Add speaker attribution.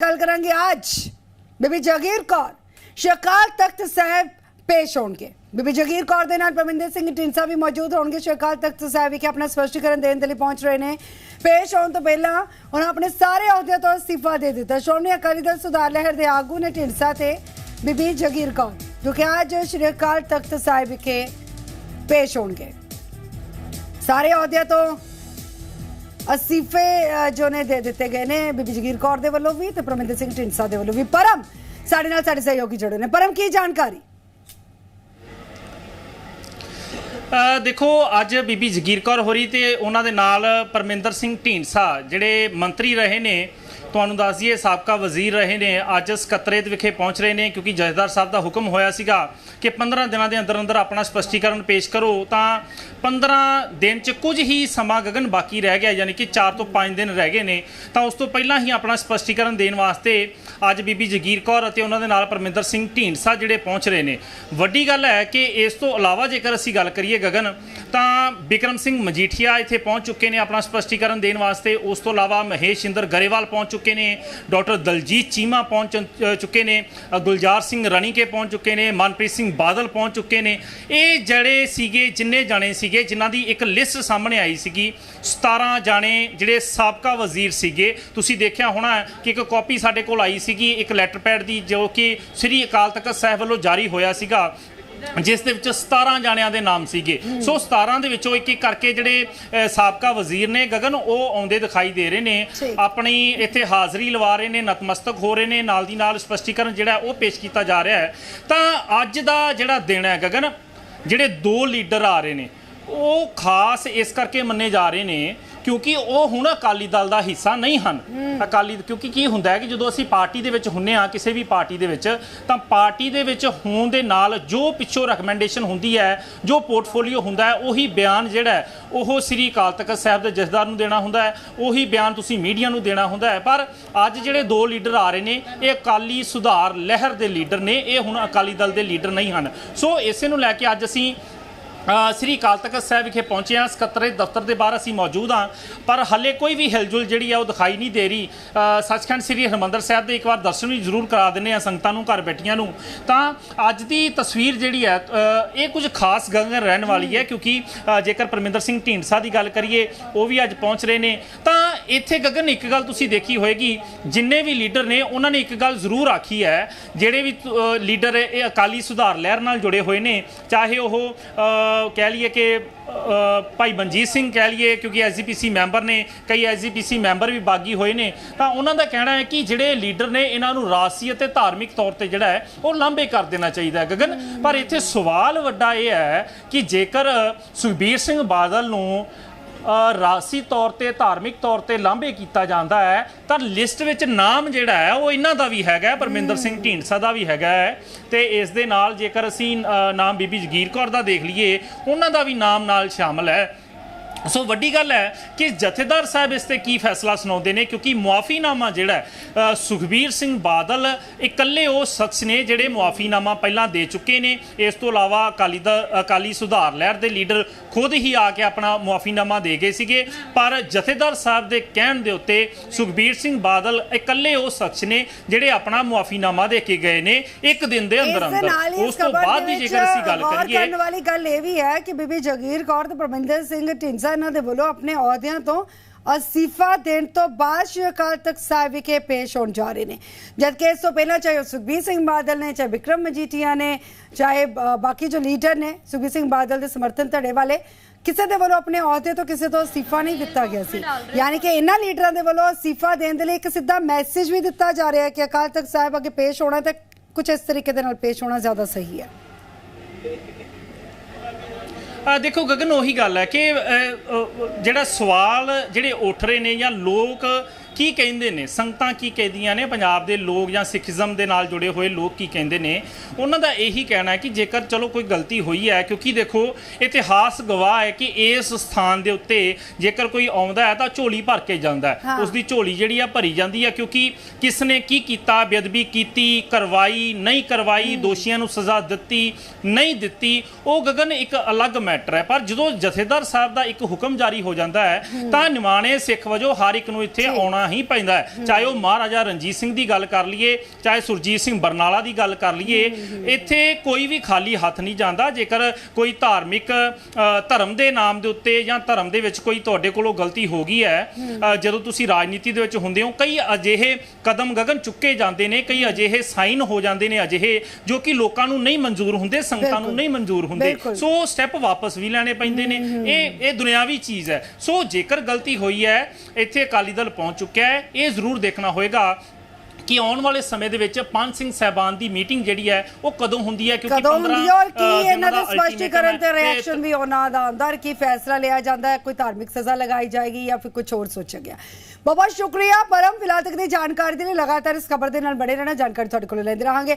Speaker 1: ਗੱਲ ਕਰਾਂਗੇ ਅੱਜ ਬੀਬੀ ਜਗੀਰ ਕੌਰ ਸ਼ਕਾਲ ਤਖਤ ਸਾਹਿਬ ਪੇਸ਼ ਹੋਣਗੇ। ਬੀਬੀ ਜਗੀਰ ਕੌਰ ਦੇ ਨਾਲ ਪਰਮਿੰਦਰ ਸਿੰਘ ਢੀਂਡਸਾ ਵੀ ਮੌਜੂਦ ਹੋਣਗੇ। ਸ਼ਕਾਲ ਤਖਤ ਸਾਹਿਬ ਵਿਖੇ ਆਪਣਾ ਸਪਸ਼ਟੀਕਰਨ ਦੇਣ ਦੇ ਲਈ ਪਹੁੰਚ ਰਹੇ ਨੇ। ਪੇਸ਼ ਹੋਣ ਤੋਂ ਪਹਿਲਾਂ ਉਹਨਾਂ ਆਪਣੇ ਸਾਰੇ ਅਹੁਦਿਆਂ ਤੋਂ ਅਸਤੀਫਾ ਦੇ ਦਿੱਤਾ। ਸ਼੍ਰੋਮਣੀ ਅਕਾਲੀ ਦਲ ਸੁਧਾਰ ਲਹਿਰ ਦੇ ਆਗੂ ਨੇ ਢੀਂਡਸਾ ਤੇ ਬੀਬੀ ਜਗੀਰ ਕੌਰ, ਜੋ ਕਿ ਅੱਜ ਸ਼੍ਰੀ ਅਕਾਲ ਤਖਤ ਸਾਹਿਬ ਵਿਖੇ ਪੇਸ਼ ਹੋਣਗੇ। ਸਾਰੇ ਅਹੁਦਿਆਂ ਤੋਂ ਅਸੀਫੇ ਜੋ ਨੇ ਦੇ ਦਿੱਤੇ ਗਏ ਨੇ ਬੀਬੀ ਜਗੀਰ ਕੌਰ ਦੇ ਵੱਲੋਂ ਵੀ ਤੇ ਪਰਮਿੰਦਰ ਸਿੰਘ ਢਿੰਡਸਾ ਦੇ ਵੱਲੋਂ ਵੀ। ਪਰਮ, ਸਾਡੇ ਨਾਲ ਸਾਡੇ ਸਹਿਯੋਗੀ ਜੁੜੇ ਨੇ। ਪਰਮ, ਕੀ ਜਾਣਕਾਰੀ?
Speaker 2: ਦੇਖੋ, ਅੱਜ ਬੀਬੀ ਜਗੀਰ ਕੌਰ ਹੋਰੀ ਤੇ ਉਹਨਾਂ ਦੇ ਨਾਲ ਪਰਮਿੰਦਰ ਸਿੰਘ ਢੀਂਡਸਾ, ਜਿਹੜੇ ਮੰਤਰੀ ਰਹੇ ਨੇ ਤੁਹਾਨੂੰ ਦੱਸ ਦਈਏ, ਸਾਬਕਾ ਵਜ਼ੀਰ ਰਹੇ ਨੇ, ਅੱਜ ਸਕੱਤਰੇਤ ਵਿਖੇ ਪਹੁੰਚ ਰਹੇ ਨੇ, ਕਿਉਂਕਿ ਜਥੇਦਾਰ ਸਾਹਿਬ ਦਾ ਹੁਕਮ ਹੋਇਆ ਸੀਗਾ ਕਿ 15 ਦਿਨਾਂ ਦੇ ਅੰਦਰ ਅੰਦਰ ਆਪਣਾ ਸਪਸ਼ਟੀਕਰਨ ਪੇਸ਼ ਕਰੋ, ਤਾਂ 15 ਦਿਨ ਚ ਕੁਝ ਹੀ ਸਮਾਂ ਗਗਨ ਬਾਕੀ ਰਹਿ ਗਿਆ, ਯਾਨੀ ਕਿ 4 ਤੋਂ 5 ਦਿਨ ਰਹਿ ਗਏ ਨੇ। ਤਾਂ ਉਸ ਤੋਂ ਪਹਿਲਾਂ ਹੀ ਆਪਣਾ ਸਪਸ਼ਟੀਕਰਨ ਦੇਣ ਵਾਸਤੇ ਅੱਜ ਬੀਬੀ ਜਗੀਰ ਕੌਰ ਅਤੇ ਉਹਨਾਂ ਦੇ ਨਾਲ ਪਰਮਿੰਦਰ ਸਿੰਘ ਢੀਂਡਸਾ ਜਿਹੜੇ ਪਹੁੰਚ ਰਹੇ ਨੇ। ਵੱਡੀ ਗੱਲ ਹੈ ਕਿ ਇਸ ਤੋਂ ਇਲਾਵਾ ਜੇਕਰ ਅਸੀਂ ਗੱਲ ਕਰੀਏ ਗਗਨ ਤਾਂ ਬਿਕਰਮ ਸਿੰਘ ਮਜੀਠੀਆ ਇੱਥੇ ਪਹੁੰਚ ਚੁੱਕੇ ਨੇ ਆਪਣਾ ਸਪਸ਼ਟੀਕਰਨ ਦੇਣ ਵਾਸਤੇ। ਉਸ ਤੋਂ ਇਲਾਵਾ ਮਹੇਸ਼ ਇੰਦਰ ਗਰੇਵਾਲ ਪਹੁੰਚ ਚੁੱਕੇ ਨੇ, ਡਾਕਟਰ ਦਲਜੀਤ ਚੀਮਾ ਪਹੁੰਚ ਚੁੱਕੇ ਨੇ ਗੁਲਜ਼ਾਰ ਸਿੰਘ ਰਣੀਕੇ ਪਹੁੰਚ ਚੁੱਕੇ ਨੇ, ਮਨਪ੍ਰੀਤ ਸਿੰਘ ਬਾਦਲ ਪਹੁੰਚ ਚੁੱਕੇ ਨੇ। ਇਹ ਜਿਹੜੇ ਸੀਗੇ, ਜਿੰਨੇ ਜਾਣੇ ਸੀਗੇ, ਜਿਨ੍ਹਾਂ ਦੀ ਇੱਕ ਲਿਸਟ ਸਾਹਮਣੇ ਆਈ ਸੀਗੀ 17 ਜਾਣੇ ਜਿਹੜੇ ਸਾਬਕਾ ਵਜ਼ੀਰ ਸੀਗੇ, ਤੁਸੀਂ ਦੇਖਿਆ ਹੋਣਾ ਕਿ ਇੱਕ ਕਾਪੀ ਸਾਡੇ ਕੋਲ ਆਈ ਸੀਗੀ, ਇੱਕ ਲੈਟਰ ਪੈਡ ਦੀ, ਜੋ ਕਿ ਸ੍ਰੀ ਅਕਾਲ ਤਖਤ ਸਾਹਿਬ ਵੱਲੋਂ ਜਾਰੀ ਹੋਇਆ ਸੀਗਾ। ਜਿਸ ਦੇ ਵਿੱਚ 17 ਜਾਣਿਆਂ ਦੇ ਨਾਮ ਸੀਗੇ। ਸੋ 17 ਦੇ ਵਿੱਚੋਂ ਇੱਕ ਇੱਕ ਕਰਕੇ ਜਿਹੜੇ ਅ, ਸਾਬਕਾ ਵਜ਼ੀਰ ਨੇ ਗਗਨ ਉਹ ਆਉਂਦੇ ਦਿਖਾਈ ਦੇ ਰਹੇ ਨੇ।
Speaker 1: ਠੀਕ।
Speaker 2: ਆਪਣੀ ਇੱਥੇ ਹਾਜ਼ਰੀ ਲਵਾ ਰਹੇ ਨੇ ਨਤਮਸਤਕ ਹੋ ਰਹੇ ਨੇ। ਨਾਲ ਦੀ ਨਾਲ ਸਪਸ਼ਟੀਕਰਨ ਜਿਹੜਾ ਉਹ ਪੇਸ਼ ਕੀਤਾ ਜਾ ਰਿਹਾ ਹੈ। ਤਾਂ ਅੱਜ ਦਾ ਜਿਹੜਾ ਦਿਨ ਹੈ ਗਗਨ ਜਿਹੜੇ ਦੋ ਲੀਡਰ ਆ ਰਹੇ ਨੇ ਉਹ ਖਾਸ ਇਸ ਕਰਕੇ ਮੰਨੇ ਜਾ ਰਹੇ ਨੇ ਕਿਉਂਕਿ ਉਹ ਹੁਣ ਅਕਾਲੀ ਦਲ ਦਾ ਹਿੱਸਾ ਨਹੀਂ ਹਨ। ਅਕਾਲੀ ਕਿਉਂਕਿ ਕੀ ਹੁੰਦਾ ਹੈ ਕਿ ਜਦੋਂ ਅਸੀਂ ਪਾਰਟੀ ਦੇ ਵਿੱਚ ਹੁੰਨੇ ਆ ਕਿਸੇ ਵੀ ਪਾਰਟੀ ਦੇ ਵਿੱਚ ਤਾਂ ਪਾਰਟੀ ਦੇ ਵਿੱਚ ਹੋਣ ਦੇ ਨਾਲ ਜੋ ਪਿੱਛੋਂ ਰეკਮੈਂਡੇਸ਼ਨ ਹੁੰਦੀ ਹੈ ਜੋ ਪੋਰਟਫੋਲੀਓ ਹੁੰਦਾ ਹੈ ਉਹੀ ਬਿਆਨ ਜਿਹੜਾ ਉਹ ਸ੍ਰੀ ਅਕਾਲ ਤਖਤ ਸਾਹਿਬ ਦੇ ਜਥੇਦਾਰ ਨੂੰ ਦੇਣਾ ਹੁੰਦਾ ਹੈ ਉਹੀ ਬਿਆਨ ਤੁਸੀਂ ਮੀਡੀਆ ਨੂੰ ਦੇਣਾ ਹੁੰਦਾ ਹੈ। ਪਰ ਅੱਜ ਜਿਹੜੇ ਦੋ ਲੀਡਰ ਆ ਰਹੇ ਨੇ ਇਹ ਅਕਾਲੀ ਸੁਧਾਰ ਲਹਿਰ ਦੇ ਲੀਡਰ ਨੇ ਇਹ ਹੁਣ ਅਕਾਲੀ ਦਲ ਦੇ ਲੀਡਰ ਨਹੀਂ ਹਨ। ਸੋ ਇਸੇ ਨੂੰ ਲੈ ਕੇ ਅੱਜ ਅਸੀਂ ਸ੍ਰੀ ਅਕਾਲ ਤਖਤ ਸਾਹਿਬ ਵਿਖੇ ਪਹੁੰਚੇ ਹਾਂ। ਸਕੱਤਰੇ ਦਫ਼ਤਰ ਦੇ ਬਾਹਰ ਅਸੀਂ ਮੌਜੂਦ ਹਾਂ। ਪਰ ਹੱਲੇ ਕੋਈ ਵੀ ਹਿਲਜੁਲ ਜਿਹੜੀ ਆ, ਉਹ ਦਿਖਾਈ ਨਹੀਂ ਦੇ ਰਹੀ। ਸੱਚਖੰਡ ਸ੍ਰੀ ਹਰਿਮੰਦਰ ਸਾਹਿਬ ਦੇ ਇੱਕ ਵਾਰ ਦਰਸ਼ਨ ਵੀ ਜ਼ਰੂਰ ਕਰਾ ਦਿੰਨੇ ਆ ਸੰਗਤਾਂ ਨੂੰ, ਘਰ ਬੈਠੀਆਂ ਨੂੰ। ਤਾਂ ਅੱਜ ਦੀ ਤਸਵੀਰ ਜਿਹੜੀ ਹੈ ਇਹ ਕੁਝ ਖਾਸ ਗੰਗਰ ਰਹਿਣ ਵਾਲੀ ਹੈ। ਕਿਉਂਕਿ ਜੇਕਰ ਪਰਮਿੰਦਰ ਸਿੰਘ ਢੀਂਡਸਾ ਦੀ ਗੱਲ ਕਰੀਏ, ਉਹ ਵੀ ਅੱਜ ਪਹੁੰਚ ਰਹੇ ਨੇ। ਤਾਂ ਇੱਥੇ ਗਗਨ, ਇੱਕ ਗੱਲ ਤੁਸੀਂ ਦੇਖੀ ਹੋਏਗੀ, ਜਿੰਨੇ ਵੀ ਲੀਡਰ ਨੇ, ਉਹਨਾਂ ਨੇ ਇੱਕ ਗੱਲ ਜ਼ਰੂਰ ਆਖੀ ਹੈ, ਜਿਹੜੇ ਵੀ ਲੀਡਰ ਇਹ ਅਕਾਲੀ ਸੁਧਾਰ ਲਹਿਰ ਨਾਲ ਜੁੜੇ ਹੋਏ ਨੇ, ਚਾਹੇ ਉਹ ਕਹਿ ਲਈਏ ਕਿ ਭਾਈ ਮਨਜੀਤ ਸਿੰਘ ਕਹਿ ਲਈਏ, ਕਿਉਂਕਿ ਐਸਜੀਪੀਸੀ ਮੈਂਬਰ ਨੇ, ਕਈ ਐਸਜੀਪੀਸੀ ਮੈਂਬਰ ਵੀ ਬਾਗੀ ਹੋਏ ਨੇ, ਤਾਂ ਉਹਨਾਂ ਦਾ ਕਹਿਣਾ ਹੈ ਕਿ ਜਿਹੜੇ ਲੀਡਰ ਨੇ, ਇਹਨਾਂ ਨੂੰ ਰਾਜਸੀ ਅਤੇ ਧਾਰਮਿਕ ਤੌਰ ਤੇ ਜਿਹੜਾ ਹੈ, ਉਹ ਲਾਂਭੇ ਕਰ ਦੇਣਾ ਚਾਹੀਦਾ ਹੈ, ਗਗਨ। ਪਰ ਇੱਥੇ ਸਵਾਲ ਵੱਡਾ ਇਹ ਹੈ ਕਿ ਜੇਕਰ ਸੁਖਬੀਰ ਸਿੰਘ ਬਾਦਲ ਨੂੰ ਰਾਸੀ ਤੌਰ ਤੇ ਧਾਰਮਿਕ ਤੌਰ ਤੇ ਲਾਂਭੇ ਕੀਤਾ ਜਾਂਦਾ ਹੈ। ਤਾਂ ਲਿਸਟ ਵਿੱਚ ਨਾਮ ਜਿਹੜਾ ਹੈ ਉਹ ਇਹਨਾਂ ਦਾ ਵੀ ਹੈਗਾ ਪਰਮਿੰਦਰ ਸਿੰਘ ਢੀਂਡਸਾ ਦਾ ਵੀ ਹੈਗਾ ਹੈ। ਤੇ ਇਸ ਦੇ ਨਾਲ ਜੇਕਰ ਅਸੀਂ ਨਾਮ ਬੀਬੀ ਜਗੀਰ ਕੌਰ ਦਾ ਦੇਖ ਲਈਏ ਉਹਨਾਂ ਦਾ ਵੀ ਨਾਮ ਨਾਲ ਸ਼ਾਮਲ ਹੈ। ਸੋ ਵੱਡੀ ਗੱਲ ਹੈ ਕਿ ਜਥੇਦਾਰ ਸਾਹਿਬ ਇਸ ਤੇ ਕੀ ਫੈਸਲਾ ਸੁਣਾਉਂਦੇ ਨੇ ਕਿਉਂਕਿ ਮੁਆਫੀਨਾਮਾ ਜਿਹੜਾ ਸੁਖਬੀਰ ਸਿੰਘ ਬਾਦਲ ਇਕੱਲੇ ਉਹ ਸ਼ਖਸ ਨੇ ਜਿਹੜੇ ਮੁਆਫੀਨਾਮਾ ਪਹਿਲਾਂ ਦੇ ਚੁੱਕੇ ਨੇ। ਇਸ ਤੋਂ ਇਲਾਵਾ ਅਕਾਲੀ ਦਾ ਅਕਾਲੀ ਸੁਧਾਰ ਲਹਿਰ ਦੇ ਲੀਡਰ ਖੁਦ ਹੀ ਆ ਕੇ ਆਪਣਾ ਮੁਆਫੀਨਾਮਾ ਦੇ ਗਏ ਸੀਗੇ। ਪਰ ਜਥੇਦਾਰ ਸਾਹਿਬ ਦੇ ਕਹਿਣ ਦੇ ਉੱਤੇ ਸੁਖਬੀਰ ਸਿੰਘ ਬਾਦਲ ਇਕੱਲੇ ਉਹ ਸ਼ਖਸ ਨੇ ਜਿਹੜੇ ਆਪਣਾ ਮੁਆਫੀਨਾਮਾ ਦੇ ਕੇ ਗਏ ਨੇ ਇੱਕ ਦਿਨ ਦੇ ਅੰਦਰ ਅੰਦਰ। ਉਸ ਤੋਂ ਬਾਅਦ
Speaker 1: ਦੇ
Speaker 2: ਜੇਕਰ ਅਸੀਂ ਗੱਲ ਕਰੀਏ
Speaker 1: ਕਰਨ ਵਾਲੀ ਗੱਲ ਇਹ ਵੀ ਹੈ ਕਿ ਬੀਬੀ ਜਗੀਰ ਕੌਰ ਤੇ ਪਰਮਿੰਦਰ ਸਿੰਘ ਢਿੰਡਸਾ ਇਹਨਾਂ ਦੇ ਵੱਲੋਂ ਆਪਣੇ ਅਹੁਦਿਆਂ ਤੋਂ ਅਸਤੀਫਾ ਦੇਣ ਤੋਂ ਬਾਅਦ ਸ਼੍ਰੀ ਅਕਾਲ ਤਖਤ ਸਾਹਿਬ ਵਿਖੇ ਪੇਸ਼ ਹੋਣ ਜਾ ਰਹੇ ਨੇ। ਜਦਕਿ ਇਸ ਤੋਂ ਪਹਿਲਾਂ ਚਾਹੇ ਸੁਖਬੀਰ ਸਿੰਘ ਬਾਦਲ ਨੇ, ਚਾਹੇ ਵਿਕਰਮ ਮਜੀਠੀਆ ਨੇ, ਚਾਹੇ ਬਾਕੀ ਜੋ ਲੀਡਰ ਨੇ, ਸੁਖਬੀਰ ਸਿੰਘ ਬਾਦਲ ਦੇ ਸਮਰਥਨ ਧੜੇ ਵਾਲੇ, ਕਿਸੇ ਦੇ ਵੱਲੋਂ ਆਪਣੇ ਅਹੁਦੇ ਤੋਂ ਕਿਸੇ ਤੋਂ ਅਸਤੀਫਾ ਨਹੀਂ ਦਿੱਤਾ ਗਿਆ ਸੀ। ਯਾਨੀ ਕਿ ਇਹਨਾਂ ਲੀਡਰਾਂ ਦੇ ਵੱਲੋਂ ਅਸਤੀਫਾ ਦੇਣ ਦੇ ਲਈ ਇੱਕ ਸਿੱਧਾ ਮੈਸੇਜ ਵੀ ਦਿੱਤਾ ਜਾ ਰਿਹਾ ਹੈ ਕਿ ਅਕਾਲ ਤਖਤ ਸਾਹਿਬ ਅੱਗੇ ਪੇਸ਼ ਹੋਣਾ ਤੇ ਕੁਝ ਇਸ ਤਰੀਕੇ ਦੇ ਨਾਲ ਪੇਸ਼ ਹੋਣਾ ਜ਼ਿਆਦਾ ਸਹੀ ਹੈ।
Speaker 2: ਦੇਖੋ ਗਗਨ ਉਹੀ ਗੱਲ ਹੈ ਕਿ ਜਿਹੜਾ ਸਵਾਲ ਜਿਹੜੇ ਉੱਠ ਰਹੇ ਨੇ ਜਾਂ ਲੋਕ ਕੀ ਕਹਿੰਦੇ ਨੇ? ਸੰਗਤਾਂ ਕੀ ਕਹਿੰਦੀਆਂ ਨੇ? ਪੰਜਾਬ ਦੇ ਲੋਕ ਜਾਂ ਸਿੱਖੀਜ਼ਮ ਦੇ ਨਾਲ ਜੁੜੇ ਹੋਏ ਲੋਕ ਕੀ ਕਹਿੰਦੇ ਨੇ? ਉਹਨਾਂ ਦਾ ਇਹੀ ਕਹਿਣਾ ਹੈ ਕਿ ਜੇਕਰ ਚਲੋ ਕੋਈ ਗਲਤੀ ਹੋਈ ਹੈ ਕਿਉਂਕਿ ਦੇਖੋ ਇਤਿਹਾਸ ਗਵਾਹ ਹੈ ਕਿ ਇਸ ਸਥਾਨ ਦੇ ਉੱਤੇ ਜੇਕਰ ਕੋਈ ਆਉਂਦਾ ਹੈ ਤਾਂ ਝੋਲੀ ਭਰ ਕੇ ਜਾਂਦਾ ਹੈ। ਉਸ ਦੀ ਝੋਲੀ ਜਿਹੜੀ ਆ ਭਰੀ ਜਾਂਦੀ ਹੈ ਕਿਉਂਕਿ ਕਿਸ ਨੇ ਕੀ ਕੀਤਾ? ਬੇਅਦਬੀ ਕੀਤੀ ਕਰਵਾਈ ਨਹੀਂ ਕਰਵਾਈ ਦੋਸ਼ੀਆਂ ਨੂੰ ਸਜ਼ਾ ਦਿੱਤੀ ਨਹੀਂ ਦਿੱਤੀ ਉਹ ਗਗਨ ਇੱਕ ਅਲੱਗ ਮੈਟਰ ਹੈ। ਪਰ ਜਦੋਂ ਜਥੇਦਾਰ ਸਾਹਿਬ ਦਾ ਇੱਕ ਹੁਕਮ ਜਾਰੀ ਹੋ ਜਾਂਦਾ ਹੈ ਤਾਂ ਨਿਮਾਣੇ ਸਿੱਖ ਵਜੋਂ ਹਰ ਇੱਕ ਨੂੰ ਇੱਥੇ
Speaker 1: ਜੀ।
Speaker 2: ਆਉਣਾ ਹੀ ਪੈਂਦਾ ਹੈ। ਚਾਹੇ ਉਹ ਮਹਾਰਾਜਾ ਰਣਜੀਤ ਸਿੰਘ ਦੀ ਗੱਲ ਕਰ ਲਈਏ ਚਾਹੇ ਸੁਰਜੀਤ ਸਿੰਘ ਬਰਨਾਲਾ ਦੀ ਗੱਲ ਕਰ ਲਈਏ ਇੱਥੇ ਕੋਈ ਵੀ ਖਾਲੀ ਹੱਥ ਨਹੀਂ ਜਾਂਦਾ। ਜੇਕਰ ਕੋਈ ਧਾਰਮਿਕ ਧਰਮ ਦੇ ਨਾਮ ਦੇ ਉੱਤੇ ਜਾਂ ਧਰਮ ਦੇ ਵਿੱਚ ਕੋਈ ਤੁਹਾਡੇ ਕੋਲੋਂ ਗਲਤੀ ਹੋ ਗਈ ਹੈ ਜਦੋਂ ਤੁਸੀਂ ਰਾਜਨੀਤੀ ਦੇ ਵਿੱਚ ਹੁੰਦੇ ਹੋ ਕਈ ਅਜਿਹੇ ਕਦਮ ਗਗਨ ਚੁੱਕੇ ਜਾਂਦੇ ਨੇ ਕਈ ਅਜਿਹੇ ਸਾਈਨ ਹੋ ਜਾਂਦੇ ਨੇ ਅਜਿਹੇ ਜੋ ਕਿ ਲੋਕਾਂ ਨੂੰ ਨਹੀਂ ਮਨਜ਼ੂਰ ਹੁੰਦੇ ਸੰਗਤਾਂ ਨੂੰ। ਨਹੀਂ ਮਨਜ਼ੂਰ ਹੁੰਦੇ। ਸੋ ਸਟੈਪ ਵਾਪਸ ਵੀ ਲੈਣੇ ਪੈਂਦੇ ਨੇ। ਇਹ ਇਹ ਦੁਨਿਆਵੀ ਚੀਜ਼ ਹੈ। ਸੋ ਜੇਕਰ ਗਲਤੀ ਹੋਈ ਹੈ ਇੱਥੇ ਅਕਾਲੀ ਦਲ ਪਹੁੰਚ ਚੁੱਕਿਆ ਹੈ। ਇਹ ਜ਼ਰੂਰ ਦੇਖਣਾ ਹੋਏਗਾ ਕਿ ਆਉਣ ਵਾਲੇ ਸਮੇਂ ਦੇ ਵਿੱਚ ਪੰਜ ਸਿੰਘ ਸਹਿਬਾਨ ਦੀ ਮੀਟਿੰਗ ਜਿਹੜੀ ਹੈ ਉਹ ਕਦੋਂ ਹੁੰਦੀ ਹੈ? ਕਿਉਂਕਿ
Speaker 1: ਕਦੋਂ
Speaker 2: 15
Speaker 1: ਹੁੰਦੀ ਹੈ ਔਰ ਕੀ ਇਹਨਾਂ ਦੇ ਸਪਸ਼ਟੀਕਰਨ ਤੇ। ਰਿਐਕਸ਼ਨ ਵੀ ਉਹਨਾਂ ਦਾ ਔਰ ਕੀ ਫੈਸਲਾ ਲਿਆ ਜਾਂਦਾ ਹੈ ਕੋਈ ਧਾਰਮਿਕ ਸਜ਼ਾ ਲਗਾਈ ਜਾਏਗੀ ਜਾਂ ਫਿਰ ਕੁਝ ਹੋਰ ਸੋਚਿਆ ਗਿਆ। ਬਹੁਤ ਬਹੁਤ ਸ਼ੁਕਰੀਆ ਪਰਮ ਫਿਲਹਾਲ ਤੱਕ ਦੀ ਜਾਣਕਾਰੀ ਦੇ ਲਈ ਲਗਾਤਾਰ ਇਸ ਖਬਰ ਦੇ ਨਾਲ ਬੜੇ ਰਹਿਣਾ ਜਾਣਕਾਰੀ ਤੁਹਾਡੇ ਕੋਲ ਲੈਂਦੇ ਰਹਾਂਗੇ।